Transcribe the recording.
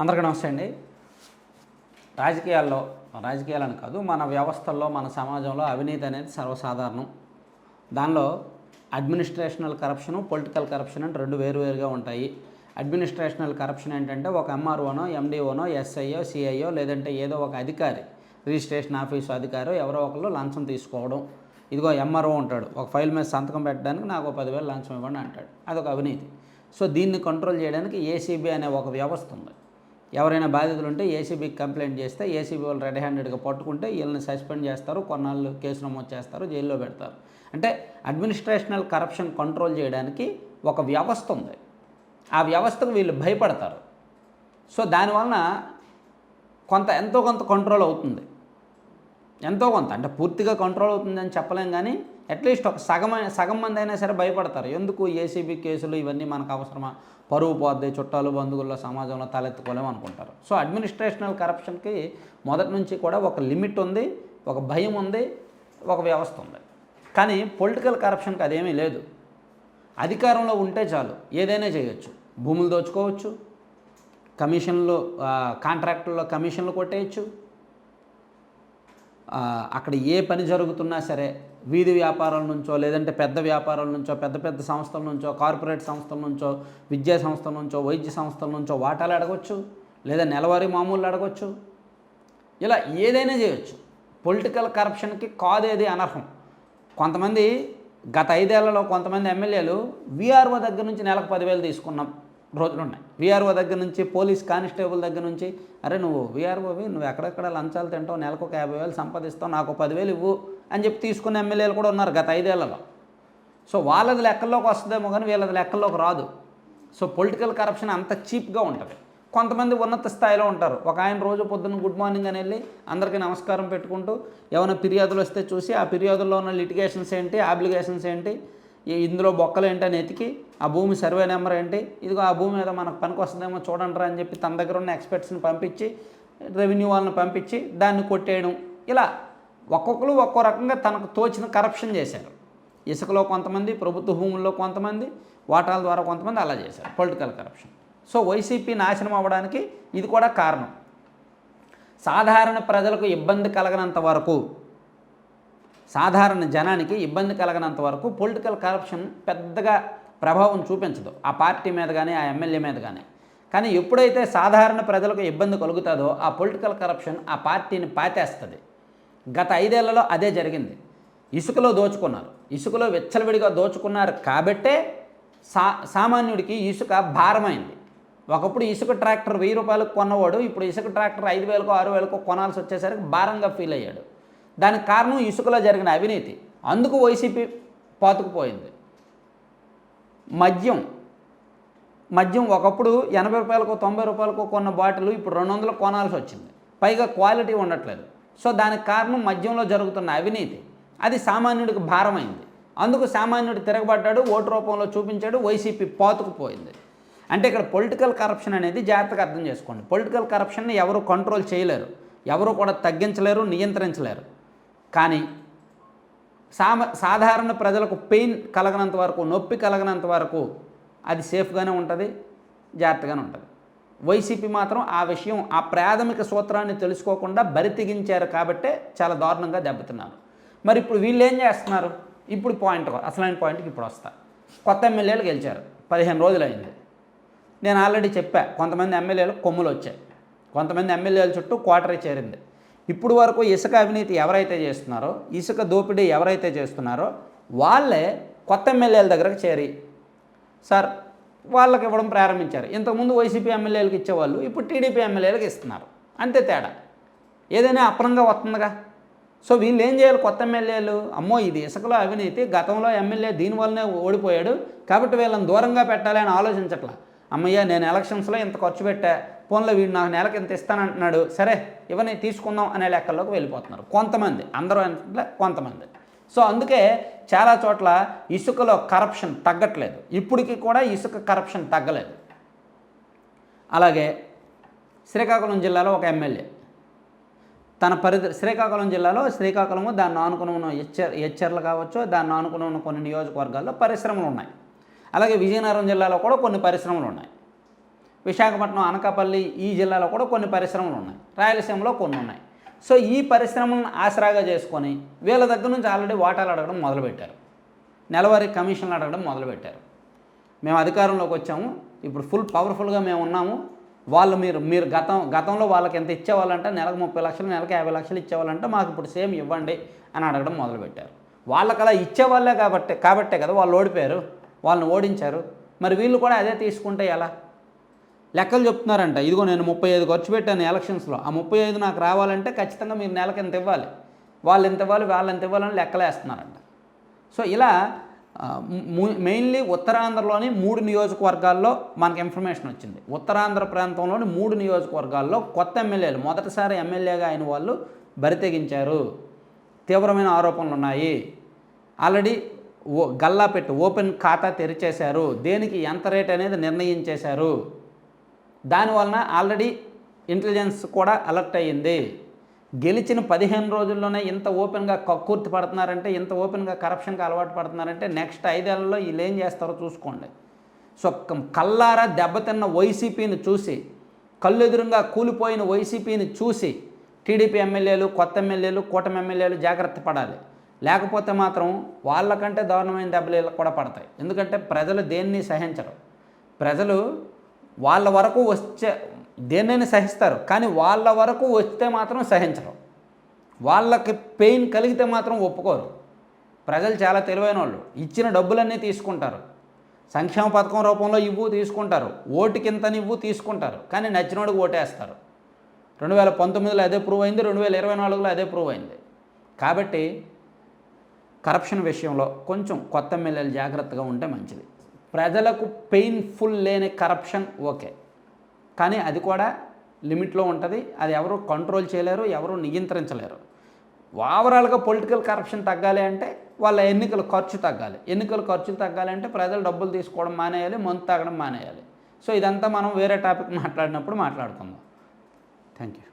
అందరికీ నమస్తే అండి. రాజకీయాల్లో రాజకీయాలని కాదు మన వ్యవస్థల్లో మన సమాజంలో అవినీతి అనేది సర్వసాధారణం. దానిలో అడ్మినిస్ట్రేషనల్ కరప్షను పొలిటికల్ కరప్షన్ అంటే రెండు వేరువేరుగా ఉంటాయి. అడ్మినిస్ట్రేషనల్ కరప్షన్ ఏంటంటే ఒక ఎంఆర్ఓనో ఎండిఓనో ఎస్ఐఓ సిఐఓ లేదంటే ఏదో ఒక అధికారి రిజిస్ట్రేషన్ ఆఫీసు అధికారో ఎవరో ఒకరు లంచం తీసుకోవడం. ఇదిగో ఎంఆర్ఓ ఉంటాడు ఒక ఫైల్ మీద సంతకం పెట్టడానికి నాకు ఒక పదివేలు లంచం ఇవ్వండి అంటాడు. అదొక అవినీతి. సో దీన్ని కంట్రోల్ చేయడానికి ఏసీబీ అనే ఒక వ్యవస్థ ఉంది. ఎవరైనా బాధితులు ఉంటే ఏసీబీకి కంప్లైంట్ చేస్తే ఏసీబీ వాళ్ళు రెడీ హ్యాండెడ్గా పట్టుకుంటే వీళ్ళని సస్పెండ్ చేస్తారు కొన్నాళ్ళు కేసు నమోదు చేస్తారు జైల్లో పెడతారు. అంటే అడ్మినిస్ట్రేషనల్ కరప్షన్ కంట్రోల్ చేయడానికి ఒక వ్యవస్థ ఉంది. ఆ వ్యవస్థకు వీళ్ళు భయపడతారు. సో దానివలన కొంత ఎంతో కొంత కంట్రోల్ అవుతుంది. ఎంతో కొంత. అంటే పూర్తిగా కంట్రోల్ అవుతుందని చెప్పలేం కానీ అట్లీస్ట్ ఒక సగం సగం మంది అయినా సరే భయపడతారు. ఎందుకు ఏసీబీ కేసులు ఇవన్నీ మనకు అవసరమా? పరువు పోద్ది చుట్టాలు బంధువుల్లో సమాజంలో తలెత్తుకోలేము అనుకుంటారు. సో అడ్మినిస్ట్రేషనల్ కరప్షన్కి మొదటి నుంచి కూడా ఒక లిమిట్ ఉంది ఒక భయం ఉంది ఒక వ్యవస్థ ఉంది. కానీ పొలిటికల్ కరప్షన్కి అదేమీ లేదు. అధికారంలో ఉంటే చాలు. ఏదైనా చేయొచ్చు. భూములు దోచుకోవచ్చు. కమిషన్లు కాంట్రాక్టుల్లో కమిషన్లు కొట్టేయచ్చు. అక్కడ ఏ పని జరుగుతున్నా సరే వీధి వ్యాపారాల నుంచో లేదంటే పెద్ద వ్యాపారాల నుంచో పెద్ద పెద్ద సంస్థల నుంచో కార్పొరేట్ సంస్థల నుంచో విద్యా సంస్థల నుంచో వైద్య సంస్థల నుంచో వాటాలు అడగొచ్చు లేదా నెలవారీ మామూలు అడగొచ్చు. ఇలా ఏదైనా చేయొచ్చు. పొలిటికల్ కరప్షన్కి కాదేది అనర్హం. కొంతమంది గత ఐదేళ్ళలో కొంతమంది ఎమ్మెల్యేలు వీఆర్ఓ దగ్గర నుంచి నెలకు పదివేలు తీసుకున్నాం. రోజులు ఉన్నాయి. వీఆర్ఓ దగ్గర నుంచి పోలీస్ కానిస్టేబుల్ దగ్గర నుంచి అరే నువ్వు వీఆర్ఓవి నువ్వు ఎక్కడెక్కడ లంచాలు తింటావు నెలకు ఒక యాభై వేలు సంపాదిస్తావు నాకు ఒక పదివేలు ఇవ్వు అని చెప్పి తీసుకున్న ఎమ్మెల్యేలు కూడా ఉన్నారు గత ఐదేళ్ళలో. సో వాళ్ళది లెక్కల్లోకి వస్తుందేమో కానీ వీళ్ళది లెక్కల్లోకి రాదు. సో పొలిటికల్ కరప్షన్ అంత చీప్గా ఉంటుంది. కొంతమంది ఉన్నత స్థాయిలో ఉంటారు. ఒక ఆయన రోజు పొద్దున్న గుడ్ మార్నింగ్ అని వెళ్ళి అందరికీ నమస్కారం పెట్టుకుంటూ ఏమైనా ఫిర్యాదులు వస్తే చూసి ఆ ఫిర్యాదుల్లో ఉన్న లిటిగేషన్స్ ఏంటి అప్లికేషన్స్ ఏంటి ఇందులో బొక్కలు ఏంటని ఎతికి ఆ భూమి సర్వే నెంబర్ ఏంటి ఇదిగో ఆ భూమి మీద మనకు పనికి వస్తుందేమో చూడండి రా అని చెప్పి తన దగ్గర ఉన్న ఎక్స్పర్ట్స్ని పంపించి రెవెన్యూ వాళ్ళని పంపించి దాన్ని కొట్టేయడం. ఇలా ఒక్కొక్కరు ఒక్కో రకంగా తనకు తోచిన కరప్షన్ చేశారు. ఇసుకలో కొంతమంది ప్రభుత్వ భూముల్లో కొంతమంది వాటాల ద్వారా కొంతమంది అలా చేశారు పొలిటికల్ కరప్షన్. సో వైసీపీ నాశనం అవ్వడానికి ఇది కూడా కారణం. సాధారణ ప్రజలకు ఇబ్బంది కలగనంత వరకు సాధారణ జనానికి ఇబ్బంది కలగనంత వరకు పొలిటికల్ కరప్షన్ పెద్దగా ప్రభావం చూపించదు. ఆ పార్టీ మీద కానీ ఆ ఎమ్మెల్యే మీద కానీ కానీ ఎప్పుడైతే సాధారణ ప్రజలకు ఇబ్బంది కలుగుతుందో ఆ పొలిటికల్ కరప్షన్ ఆ పార్టీని పాతేస్తుంది. గత ఐదేళ్ళలో అదే జరిగింది. ఇసుకలో దోచుకున్నారు. ఇసుకలో విచ్చలవిడిగా దోచుకున్నారు కాబట్టే సా సామాన్యుడికి ఇసుక భారమైంది. ఒకప్పుడు ఇసుక ట్రాక్టర్ వెయ్యి రూపాయలకు కొన్నవాడు ఇప్పుడు ఇసుక ట్రాక్టర్ ఐదు వేలకో ఆరు వేలకో కొనాల్సి వచ్చేసరికి భారంగా ఫీల్ అయ్యాడు దానికి కారణం ఇసుకలో జరిగిన అవినీతి. అందుకు వైసీపీ పాతుకుపోయింది. మద్యం. మద్యం ఒకప్పుడు ఎనభై రూపాయలకు తొంభై రూపాయలకు కొన్న బాటిల్ ఇప్పుడు రెండు వందలు కొనాల్సి వచ్చింది. పైగా క్వాలిటీ ఉండట్లేదు. సో దానికి కారణం మద్యంలో జరుగుతున్న అవినీతి. అది సామాన్యుడికి భారమైంది. అందుకు సామాన్యుడు తిరగబడ్డాడు ఓటు రూపంలో చూపించాడు వైసీపీ పాతుకుపోయింది. అంటే ఇక్కడ పొలిటికల్ కరప్షన్ అనేది జాగ్రత్తగా అర్థం చేసుకోండి. పొలిటికల్ కరప్షన్ని ఎవరు కంట్రోల్ చేయలేరు. ఎవరు కూడా తగ్గించలేరు నియంత్రించలేరు. కానీ సామ సాధారణ ప్రజలకు పెయిన్ కలగనంత వరకు నొప్పి కలగనంత వరకు అది సేఫ్గానే ఉంటుంది జాగ్రత్తగానే ఉంటుంది. వైసీపీ మాత్రం ఆ విషయం ఆ ప్రాథమిక సూత్రాన్ని తెలుసుకోకుండా బరి తెగించారు కాబట్టే చాలా దారుణంగా దెబ్బతిన్నారు. మరి ఇప్పుడు వీళ్ళు ఏం చేస్తున్నారు? ఇప్పుడు పాయింట్ అసలైన పాయింట్కి ఇప్పుడు వస్తా. కొత్త ఎమ్మెల్యేలు గెలిచారు పదిహేను రోజులు అయింది నేను ఆల్రెడీ చెప్పా కొంతమంది ఎమ్మెల్యేలు కొమ్ములు వచ్చాయి కొంతమంది ఎమ్మెల్యేల చుట్టూ క్వార్టరీ చేరింది. ఇప్పుడు వరకు ఇసుక అవినీతి ఎవరైతే చేస్తున్నారో ఇసుక దోపిడీ ఎవరైతే చేస్తున్నారో వాళ్ళే కొత్త ఎమ్మెల్యేల దగ్గరకు చేరి సార్ వాళ్ళకి ఇవ్వడం ప్రారంభించారు. ఇంతకుముందు వైసీపీ ఎమ్మెల్యేలకు ఇచ్చేవాళ్ళు ఇప్పుడు టీడీపీ ఎమ్మెల్యేలకు ఇస్తున్నారు. అంతే తేడా. ఏదైనా అప్రంగా వస్తుందిగా. సో వీళ్ళు ఏం చేయాలి? కొత్త ఎమ్మెల్యేలు అమ్మో ఇది ఇసుకలో అవినీతి గతంలో ఎమ్మెల్యే దీనివల్లనే ఓడిపోయాడు కాబట్టి వీళ్ళని దూరంగా పెట్టాలి అని ఆలోచించట్లా. అమ్మయ్య నేను ఎలక్షన్స్లో ఇంత ఖర్చు పెట్టా ఫోన్లో వీడు నాకు నెలకి ఇంత ఇస్తానంటున్నాడు సరే ఇవన్నీ తీసుకుందాం అనే లెక్కల్లోకి వెళ్ళిపోతున్నారు. కొంతమంది అందరూ అంటే కొంతమంది. సో అందుకే చాలా చోట్ల ఇసుకలో కరప్షన్ తగ్గట్లేదు. ఇప్పటికీ కూడా ఇసుక కరప్షన్ తగ్గలేదు. అలాగే శ్రీకాకుళం జిల్లాలో ఒక ఎమ్మెల్యే. తన పరిధి శ్రీకాకుళం జిల్లాలో శ్రీకాకుళము దాన్ని ఆనుకుని ఉన్న ఎచ్చర్ హెచ్చర్లు కావచ్చు దాన్ని ఆనుకుని ఉన్న కొన్ని నియోజకవర్గాల్లో పరిశ్రమలు ఉన్నాయి. అలాగే విజయనగరం జిల్లాలో కూడా కొన్ని పరిశ్రమలు ఉన్నాయి. విశాఖపట్నం అనకాపల్లి ఈ జిల్లాలో కూడా కొన్ని పరిశ్రమలు ఉన్నాయి. రాయలసీమలో కొన్ని ఉన్నాయి. సో ఈ పరిశ్రమలను ఆసరాగా చేసుకొని వీళ్ళ దగ్గర నుంచి ఆల్రెడీ వాటాలు అడగడం మొదలుపెట్టారు. నెలవారీ కమిషన్లు అడగడం మొదలుపెట్టారు. మేము అధికారంలోకి వచ్చాము. ఇప్పుడు ఫుల్ పవర్ఫుల్గా మేము ఉన్నాము. వాళ్ళు మీరు మీరు గతం గతంలో వాళ్ళకి ఎంత ఇచ్చేవాళ్ళంటే నెలకు ముప్పై లక్షలు నెలకు యాభై లక్షలు ఇచ్చేవాళ్ళంటే మాకు ఇప్పుడు సేమ్ ఇవ్వండి అని అడగడం మొదలుపెట్టారు. వాళ్ళకి అలా ఇచ్చేవాళ్ళే కాబట్టి కాబట్టే కదా వాళ్ళు ఓడిపోయారు వాళ్ళని ఓడించారు. మరి వీళ్ళు కూడా అదే తీసుకుంటే ఎలా? లెక్కలు చెప్తున్నారంట. ఇదిగో నేను ముప్పై ఐదు ఖర్చు పెట్టాను ఎలక్షన్స్లో. ఆ ముప్పై ఐదు నాకు రావాలంటే ఖచ్చితంగా మీరు నెలకు ఎంత ఇవ్వాలి? వాళ్ళు ఎంత ఇవ్వాలి? వాళ్ళు ఎంత ఇవ్వాలని లెక్కలు వేస్తున్నారంట. సో ఇలా మెయిన్లీ ఉత్తరాంధ్రలోని మూడు నియోజకవర్గాల్లో మనకి ఇన్ఫర్మేషన్ వచ్చింది. ఉత్తరాంధ్ర ప్రాంతంలోని మూడు నియోజకవర్గాల్లో కొత్త ఎమ్మెల్యేలు మొదటిసారి ఎమ్మెల్యేగా అయిన వాళ్ళు బరితెగించారు తీవ్రమైన ఆరోపణలు ఉన్నాయి. ఆల్రెడీ ఓ గల్లా పెట్టి ఓపెన్ ఖాతా తెరిచేశారు. దేనికి ఎంత రేట్ అనేది నిర్ణయించేశారు. దానివలన ఆల్రెడీ ఇంటెలిజెన్స్ కూడా అలర్ట్ అయ్యింది. గెలిచిన పదిహేను రోజుల్లోనే ఇంత ఓపెన్గా కక్కుర్తి పడుతున్నారంటే ఇంత ఓపెన్గా కరప్షన్కి అలవాటు పడుతున్నారంటే నెక్స్ట్ ఐదేళ్ళలో వీళ్ళు ఏం చేస్తారో చూసుకోండి. సో కల్లారా దెబ్బతిన్న వైసీపీని చూసి కళ్ళెదురుగా కూలిపోయిన వైసీపీని చూసి టీడీపీ ఎమ్మెల్యేలు కొత్త ఎమ్మెల్యేలు కూటమి ఎమ్మెల్యేలు జాగ్రత్త పడాలి. లేకపోతే మాత్రం వాళ్ళకంటే దారుణమైన దెబ్బలు కూడా పడతాయి. ఎందుకంటే ప్రజలు దేన్ని సహించరు. ప్రజలు వాళ్ళ వరకు వచ్చే దేన్నైనా సహిస్తారు కానీ వాళ్ళ వరకు వస్తే మాత్రం సహించరు. వాళ్ళకి పెయిన్ కలిగితే మాత్రం ఒప్పుకోరు. ప్రజలు చాలా తెలివైన వాళ్ళు ఇచ్చిన డబ్బులన్నీ తీసుకుంటారు. సంక్షేమ పథకం రూపంలో ఇవ్వు తీసుకుంటారు. ఓటుకింతని ఇవ్వు తీసుకుంటారు. కానీ నచ్చినోడికి ఓటేస్తారు. రెండు వేల పంతొమ్మిదిలో అదే ప్రూవ్ అయింది రెండు వేల ఇరవై నాలుగులో అదే ప్రూవ్ అయింది. కాబట్టి కరప్షన్ విషయంలో కొంచెం కొత్త ఎమ్మెల్యేలు జాగ్రత్తగా ఉంటే మంచిది. ప్రజలకు పెయిన్ఫుల్ లేని కరప్షన్ ఓకే కానీ అది కూడా లిమిట్లో ఉంటుంది. అది ఎవరు కంట్రోల్ చేయలేరు ఎవరు నియంత్రించలేరు. ఓవరాల్గా పొలిటికల్ కరప్షన్ తగ్గాలి అంటే వాళ్ళ ఎన్నికల ఖర్చు తగ్గాలి. ఎన్నికల ఖర్చులు తగ్గాలి అంటే ప్రజలు డబ్బులు తీసుకోవడం మానేయాలి మందు తాగడం మానేయాలి. సో ఇదంతా మనం వేరే టాపిక్ మాట్లాడినప్పుడు మాట్లాడుకుందాం. Thank you